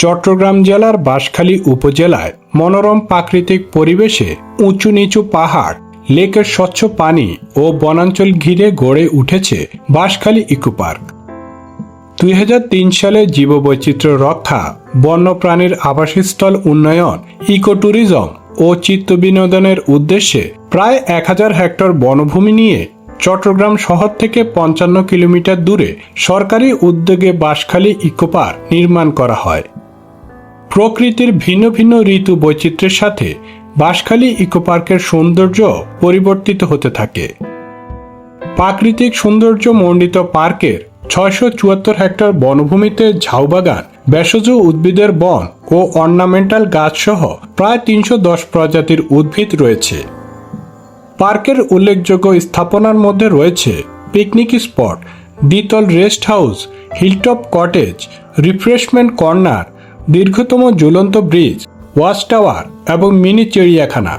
চট্টগ্রাম জেলার বাঁশখালী উপজেলায় মনোরম প্রাকৃতিক পরিবেশে উঁচু নিচু পাহাড়, লেকের স্বচ্ছ পানি ও বনাঞ্চল ঘিরে গড়ে উঠেছে বাঁশখালী ইকো পার্ক দুই সালে জীববৈচিত্র্য রক্ষা, বন্যপ্রাণীর আবাসস্থল উন্নয়ন ইকো ট্যুরিজম ও চিত্ত বিনোদনের উদ্দেশ্যে প্রায় এক হাজার হেক্টর বনভূমি নিয়ে চট্টগ্রাম শহর থেকে পঞ্চান্ন কিলোমিটার দূরে সরকারি উদ্যোগে বাঁশখালী ইকো পার্ক নির্মাণ করা হয়। প্রকৃতির ভিন্ন ভিন্ন ঋতু বৈচিত্র্যের সাথে বাঁশখালী ইকো পার্কের সৌন্দর্য পরিবর্তিত হতে থাকে। প্রাকৃতিক সৌন্দর্য মণ্ডিত পার্কের ছয়শো চুয়াত্তর হেক্টর বনভূমিতে ঝাউবাগান ভেষজ উদ্ভিদের বন ও অর্নামেন্টাল গাছসহ প্রায় তিনশো দশ প্রজাতির উদ্ভিদ রয়েছে। পার্কের উল্লেখযোগ্য স্থাপনার মধ্যে রয়েছে পিকনিক স্পট, দ্বিতল rest house, hilltop cottage, refreshment corner দীর্ঘতম ঝুলন্ত ব্রিজ ওয়াচ টাওয়ার এবং মিনি চিড়িয়াখানা।